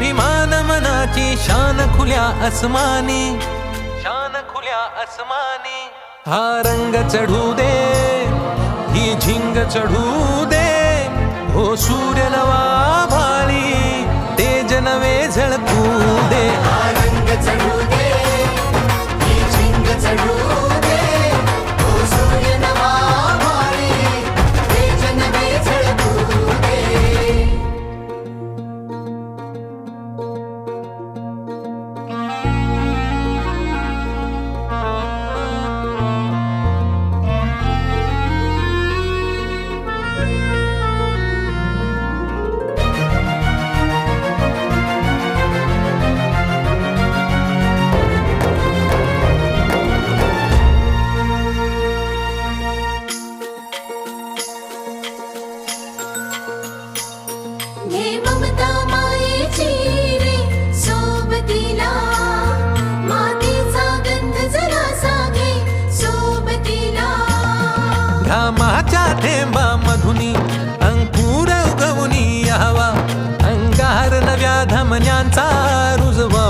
मानमनी अभिमान मनाची शान खुल्या अस्मानी शान खुल्या अस्मानी हा रंग चढू दे ही झिंग चढू दे. हो सूर्य नवा भाळी तेज नवे झळकू घे ममता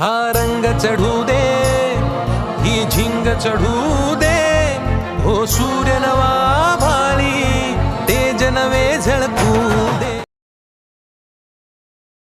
हा रंग चढू दे ही झिंग चढू दे हो सूर्य नवा